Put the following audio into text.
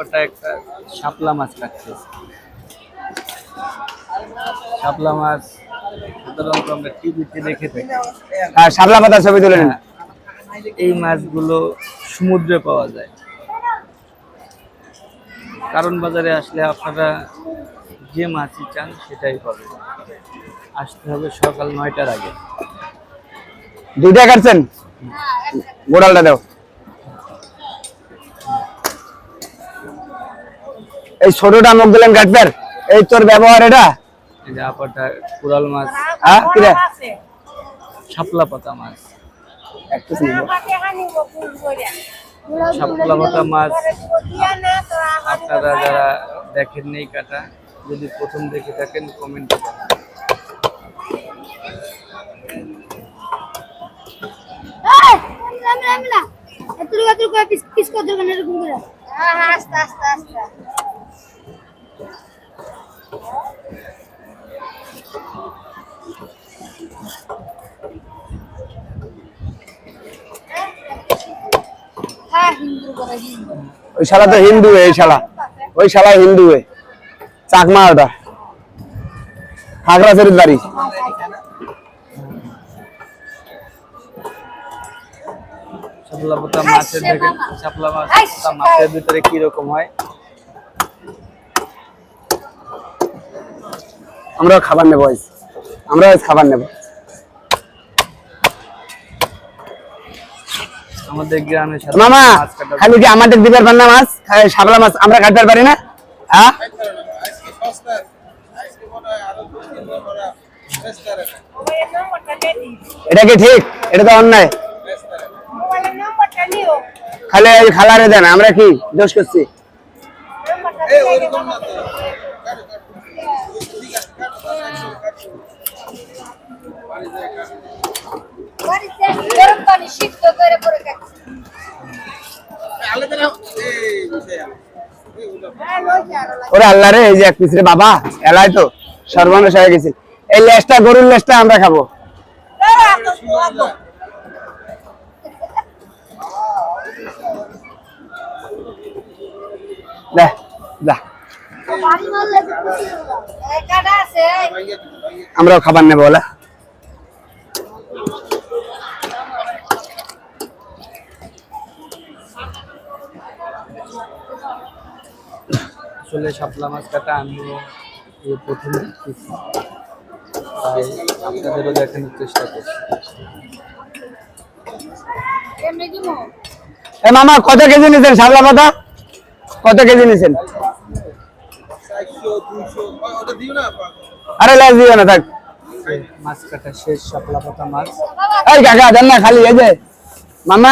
ওটা একটা শাপলা মাছ কাটছে শাপলা মাছ সাধারণত আমরা টিভিতে দেখে থাকি। হ্যাঁ শাপলা পাতা ছবি তুলে নিন। এই মাছগুলো সমুদ্রে পাওয়া যায়। কারণ বাজারে আসলে আপনারা যে মাছই চান সেটাই পাবেন। আসতে হবে সকাল নয়টার আগে। দুইটা কাটছেন? গোড়ালটা দাও। এই ছোটটা মুখ দিলেন কাটবেন এই তোর ব্যবহার এটা? আপাটা কুড়াল মাছ। হ্যাঁ শাপলা পাতা মাছ। একটু শুনব। শাপলা পাতা মাছ। আপনারা যারা দেখেন নেই কাটা যদি প্রথম দেখে থাকেন কমেন্টে হ্যাঁ হিন্দু ওই শালা তো হিন্দু এই শালা। ওই শালা হিন্দু চাকমা ওটা। খাগড়াছড়ির বাড়ি শাপলা পাতা মাছের দেখেন শাপলা মাছ মাছের ভিতরে কি রকম হয়? আমরাও খাবার নেব আজ আজ খাবার নেব। আমাদের গ্রামে মামা মাছ খালি কি আমাদের দিবার মাছ? শাপলা মাছ আমরা কাটতে পারি না? হ্যাঁ? এটা কি ঠিক? এটা তো অন্যায়। খালি খালারে দেন আমরা কি দোষ করছি? ওরে আল্লাহ রে এই যে এক পিস রে বাবা এলাই তো সর্বনাশ হয়ে গেছে। এই লেজটা গরুর লেজটা আমরা খাব। আমরাও খাবার নেব বলা আসলে মাছ কাটা আমিও প্রথম আপনাদেরও দেখানোর চেষ্টা করছি। এ মামা কত কেজি নিছেন শাপলা পাতা? কত কেজি নিছেন? আরে লাজ দিও না থাক। মাছ কাটা শেষ শাপলা পাতা মাছ। এই কাকা দেন না খালি এই যে। মামা